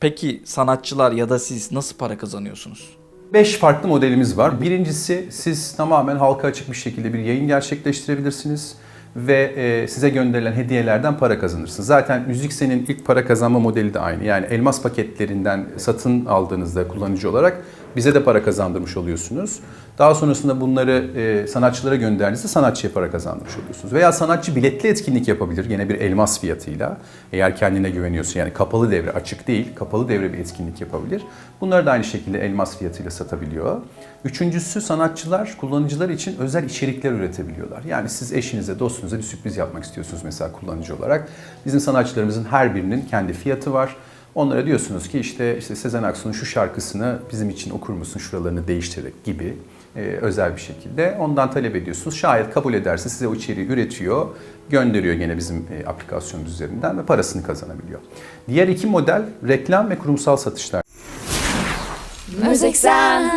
Peki sanatçılar ya da siz nasıl para kazanıyorsunuz? 5 farklı modelimiz var. Birincisi siz tamamen halka açık bir şekilde bir yayın gerçekleştirebilirsiniz ve e, size gönderilen hediyelerden para kazanırsınız. Zaten Müziksen'in ilk para kazanma modeli de aynı. Yani elmas paketlerinden satın aldığınızda kullanıcı olarak bize de para kazandırmış oluyorsunuz. Daha sonrasında bunları e, sanatçılara gönderdiğinizde sanatçıya para kazandırmış oluyorsunuz. Veya sanatçı biletli etkinlik yapabilir gene bir elmas fiyatıyla. Eğer kendine güveniyorsa yani kapalı devre açık değil kapalı devre bir etkinlik yapabilir. Bunları da aynı şekilde elmas fiyatıyla satabiliyor. Üçüncüsü sanatçılar kullanıcılar için özel içerikler üretebiliyorlar. Yani siz eşinize dostunuza bir sürpriz yapmak istiyorsunuz mesela kullanıcı olarak. Bizim sanatçılarımızın her birinin kendi fiyatı var. Onlara diyorsunuz ki işte işte Sezen Aksu'nun şu şarkısını bizim için okur musun şuralarını değiştirerek gibi e, özel bir şekilde ondan talep ediyorsunuz. Şayet kabul ederse size o içeriği üretiyor, gönderiyor gene bizim e, aplikasyonumuz üzerinden ve parasını kazanabiliyor. Diğer iki model reklam ve kurumsal satışlar. Müzik sen